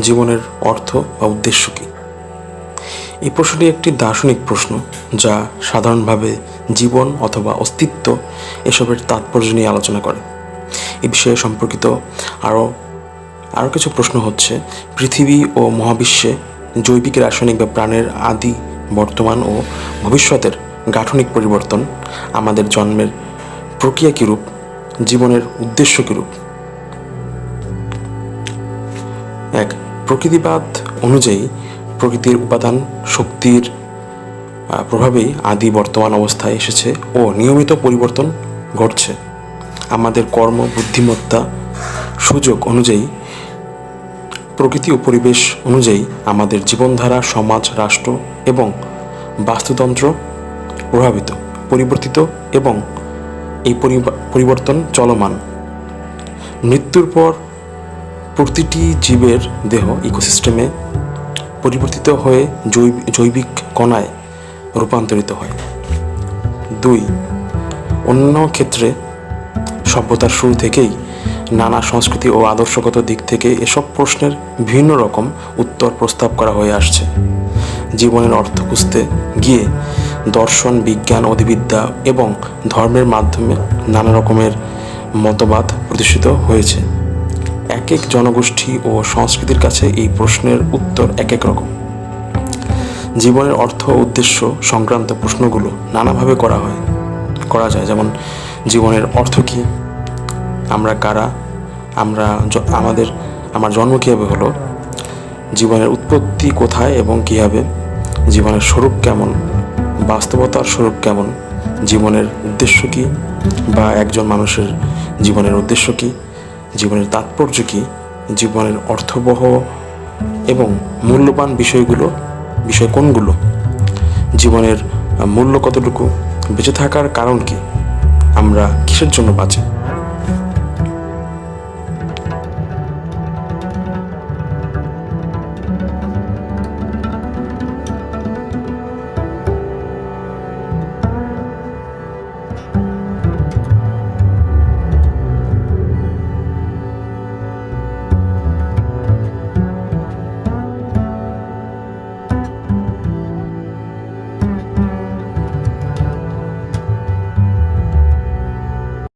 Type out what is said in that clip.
জীবনের অর্থ বা উদ্দেশ্য কী? এই প্রশ্নটি একটি দার্শনিক প্রশ্ন যা সাধারণভাবে জীবন অথবা অস্তিত্ব এসবের তাৎপর্য নিয়ে আলোচনা করে। এ বিষয়ে সম্পর্কিত আরও আরও কিছু প্রশ্ন হচ্ছে, পৃথিবী ও মহাবিশ্বে জৈবিক, রাসায়নিক বা প্রাণের আদি বর্তমান ও ভবিষ্যতের গাঠনিক পরিবর্তন আমাদের জন্মের প্রক্রিয়া কীরূপ, জীবনের উদ্দেশ্য কীরূপ এক প্রকৃতিবাদ অনুযায়ী প্রকৃতির উপাদান, শক্তির প্রভাবেই আদি বর্তমান অবস্থায় এসেছে ও নিয়মিত পরিবর্তন ঘটছে। আমাদের কর্ম, বুদ্ধিমত্তা, সুযোগ অনুযায়ী, প্রকৃতি ও পরিবেশ অনুযায়ী আমাদের জীবনধারা, সমাজ, রাষ্ট্র এবং বাস্তুতন্ত্র প্রভাবিত, পরিবর্তিত এবং এই পরিবা- পরিবর্তন চলমান। মৃত্যুর পর প্রতিটি জীবের দেহ ইকোসিস্টেমে পরিবর্তিত হয়ে জৈব জৈবিক কণায় রূপান্তরিত হয়। দুই অন্য ক্ষেত্রে সভ্যতার শুরু থেকেই নানা সংস্কৃতি ও আদর্শগত দিক থেকে এসব প্রশ্নের বিভিন্ন রকম উত্তর প্রস্তাব করা হয়ে আসছে। জীবনের অর্থ খুঁজতে গিয়ে দর্শন, বিজ্ঞান, অধিবিদ্যা এবং ধর্মের মাধ্যমে নানা রকমের মতবাদ প্রতিষ্ঠিত হয়েছে। এক এক জনগোষ্ঠী ও সংস্কৃতির কাছে এই প্রশ্নের উত্তর এক এক রকম। জীবনের অর্থ উদ্দেশ্য সংক্রান্ত প্রশ্নগুলো নানাভাবে করা হয়, করা যায়। যেমন, জীবনের অর্থ কী? আমরা কারা? আমরা আমাদের, আমার জন্ম কীভাবে হলো? জীবনের উৎপত্তি কোথায় এবং কীভাবে? জীবনের স্বরূপ কেমন? বাস্তবতার স্বরূপ কেমন? জীবনের উদ্দেশ্য কী? বা একজন মানুষের জীবনের উদ্দেশ্য কী? জীবনের তাৎপর্য কী? জীবনের অর্থবহ এবং মূল্যবান বিষয়গুলো, বিষয় কোনগুলো? জীবনের মূল্য কতটুকু? বেঁচে থাকার কারণ কি? আমরা কিসের জন্য বাঁচি?